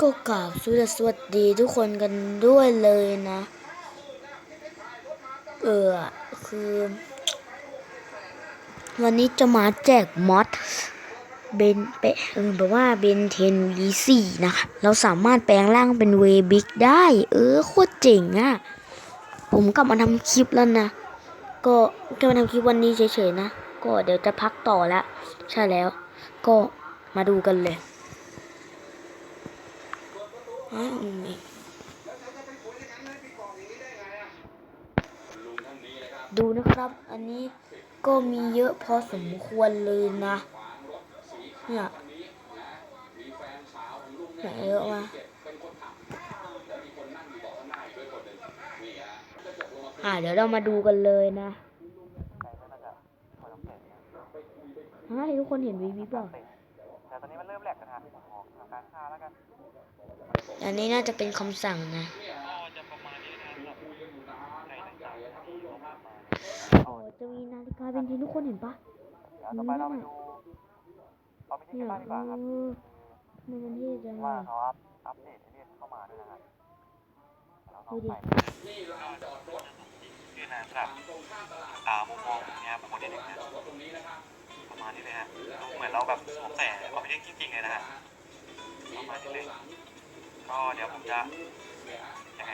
ก็กราบสวัสดีทุกคนกันด้วยเลยนะ เออคือ วันนี้จะมาแจกมอดเบนเปะเออแบบว่าเบนเทนวีสี่นะคะเราสามารถแปลงร่างเป็นเวบิกได้ เออ โคตรเจ๋งอะ่ะ ผมกลับมาทำคลิปแล้วนะ ก็จะมาทำคลิปวันนี้เฉยๆนะ ก็เดี๋ยวจะพักต่อแล้วใช่แล้ว ก็มาดูกันเลย อ้าวนี่ดูนะครับ อันนี้ก็มีเยอะพอสมควรเลยนะ เนี่ยไหนเยอะมาอ่าเดี๋ยวเรามาดูกันเลยนะให้ทุกคนเห็นวีวีเปล่าแต่ตอนนี้มันเริ่มแหลกกันฮะการฆ่าแล้วกัน อันนี้น่าจะเป็นคำสั่งนะก็จะประมาณนี้นะครับสำหรับไก่ต่างๆที่เรามาอ๋อจะมีนาฬิกาเป็นทีทุกคนเห็นปะเดี๋ยวต่อไปเราไปดูเอาไปที่เนี่ยกันบ้างดีกว่าครับเออมันเป็นที่จังเลว่ายเขาอัพอัปเดตไอเรียนเข้ามาด้วยนะครับเราลองไปคือนานสำหรับอ่ามุมมองเนี่ยครับมุมมองเด็กๆนะประมาณนี้เลยฮะเหมือนเราแบบสวมแต่เอาไปเรียนจริงๆเลยนะฮะประมาณนี้เลย ก็เดี๋ยวผมจะยังไง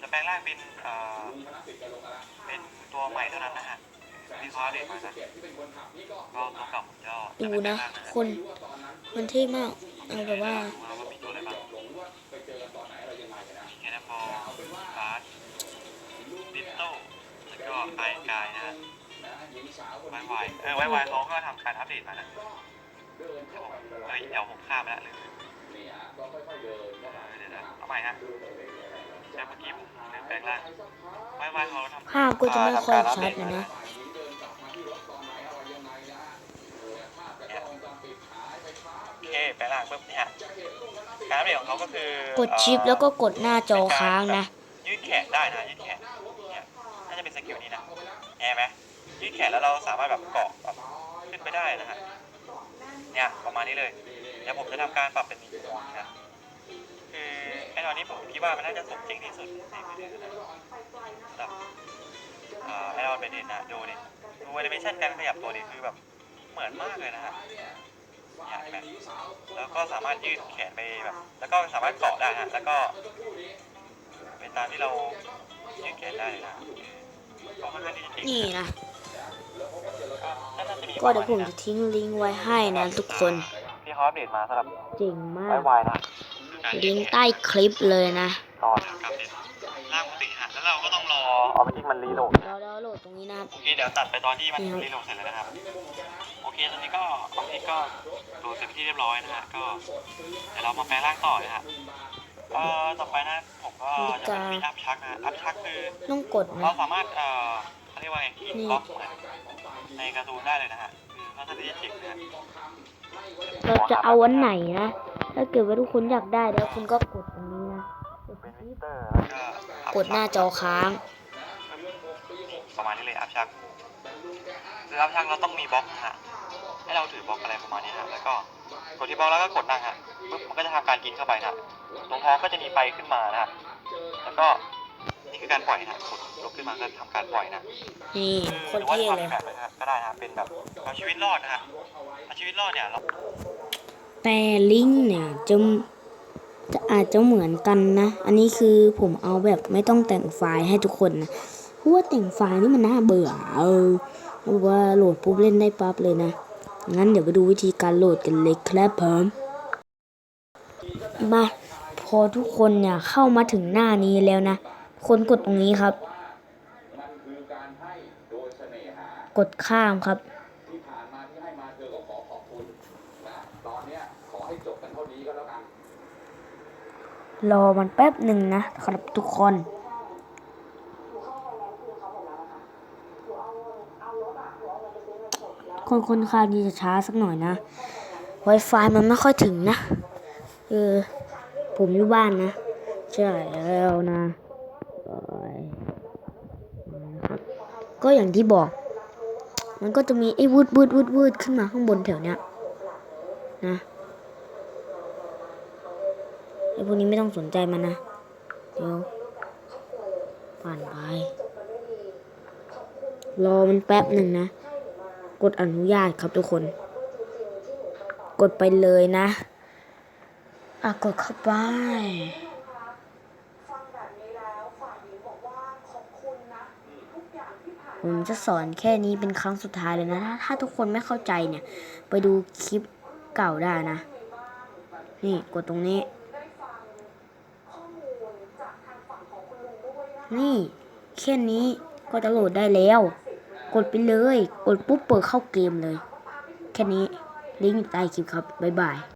จะแปลงร่างเป็นเอ่อเป็นตัวใหม่เท่านั้นนะฮะที่เขาอัปเดตมานะก็ตัวเก่าผมจะดูนะ คนมันเท่มากเอาแบบว่าดูนะว่ามีตัวอะไรบ้างแค่นาบอลบาสดิโต้แล้วก็ไอกายนะไวไวเออไวไวเขาก็ทำการอัปเดตมานะเดี๋ยวผมเอ้ยเดี๋ยวผมข้ามไปแล้วเลย เดี๋ยวนะเอาใหม่ฮะใช่เมื่อกี้ผมลืมแปลงร่างไวไวเขาทำภาพก็จะไม่ค่อยชัดเลยนะโอเคแปลงร่างปุ๊บนี่ฮะการอัปเดตของเขาก็คือกดชิปแล้วก็กดหน้าจอค้างนะยืดแขนได้นะยืดแขนเนี่ยน่าจะเป็นสกิลนี้นะเห็นไหมยืดแขนแล้วเราสามารถแบบเกาะแบบขึ้นไปได้นะฮะ เนี่ยประมาณนี้เลยเดี๋ยวผมจะทำการปรับเป็นมีโหมดนะคือไอ้ตอนนี้ผมคิดว่ามันน่าจะสมจริงที่สุดในมือถือนะครับไอรอนเบนเดนนะดูดิดูแอนิเมชันการขยับตัวดิคือแบบเหมือนมากเลยนะฮะแล้วก็สามารถยืดแขนไปแบบ แล้วก็สามารถเกาะได้ฮะแล้วก็เป็นตามที่เรายืดแขนได้นะก็ค่อนข้างที่จะเจ๋งนี่นะ ก็เดี๋ยวผมจะทิ้งลิงก์ไว้ให้นะทุกคนที่เขาอัปเดตมาสำหรับเจ๋งมาไวกไวนะลิงก์ใต้คลิปเลยนะก็ทำการเด็ดร่างปกติฮะแล้วเราก็ต้องรอเอาไปที่มันรีโหลดเราเราโหลดตรงนี้นะครับโอเคเดี๋ยวตัดไปตอนที่มันนี่ครับรีโหลดเสร็จแล้วนะครับโอเคตอนนี้ก็ออฟฟิศก็โหลดเสร็จเป็นที่เรียบร้อยนะฮะก็เดี๋ยวเรามาแปลงร่างต่อนะฮะเอ่อต่อไปนะผมก็จะเป็นมีอัพชักนะอัพชักคือต้องกดเรานะสามารถเอ่อ เขาเรียกว่าไงนี่ล็อกเหมือนในการ์ตูนได้เลยนะฮะคือค่อนข้างที่จะเจ๋งนะฮะเราจะเอาวันไหนนะ ถ้าเกิดว่าทุกคนอยากได้แล้วคุณก็กดตรงนี้นะ กดเป็นชิวิปเตอร์แล้วก็อัพกดหน้าจอค้าง ประมาณนี้เลยอัพชักคืออัพชักเราต้องมีบล็อกนะฮะ ให้เราถือบล็อกอะไรประมาณนี้ฮะ แล้วก็กดที่บล็อกแล้วก็กดนั่งฮะปุ๊บมันก็จะทำการกินเข้าไปนะฮะตรงท้องก็จะมีไฟขึ้นมานะฮะแล้วก็ นี่คือการปล่อยนะฮะกดลุกขึ้นมาก็ทำการปล่อยนะนี่โคหตรืรอว่าเท่จะเลย ทำแบบนะฮะก็ได้นะฮะเป็นแบบเอาชีวิตรอดนะฮะเอาชีวิตรอดเนี่ยเราแต่ลิงก์เนี่ยจะจะอาจจะเหมือนกันนะ อันนี้คือผมเอาแบบไม่ต้องแต่งไฟล์ให้ทุกคนนะเพราะว่าแต่งไฟล์นี่มันน่าเบื่อ เออแบบว่าโหลดปุ๊บเล่นได้ปั๊บเลยนะ งั้นเดี๋ยวไปดูวิธีการโหลดกันเลยครับผมมาพอทุกคนเนี่ยเข้ามาถึงหน้านี้แล้วนะ คนกดตรงนี้ครับ กดข้ามครับรอมันแป๊บหนึ่งนะครับทุกคน คนคนค่าวนี้จะช้าสักหน่อยนะ Wi-Fi มันไม่ค่อยถึงนะ เออ ผมอยู่บ้านนะ ใช่แล้วนะโอ้ยนะครับ ก็อย่างที่บอก มันก็จะมีไอ้วืดวืดวืดวืดขึ้นมาข้างบนแถวเนี้ยนะไอพวกนี้ไม่ต้องสนใจมันนะ เดี๋ยวผ่านไป รอมันแป๊บหนึ่งนะ กดอนุญาตครับทุกคน กดไปเลยนะ อะกดเข้าไป ผมจะสอนแค่นี้เป็นครั้งสุดท้ายเลยนะ ถ้าถ้าทุกคนไม่เข้าใจเนี่ย ไปดูคลิปเก่าได้นะ นี่กดตรงนี้ นี่แค่นี้ก็จะโหลดได้แล้ว กดไปเลย กดปุ๊บเปิดเข้าเกมเลย แค่นี้ลิงก์อยู่ใต้คลิปครับ บ๊ายบาย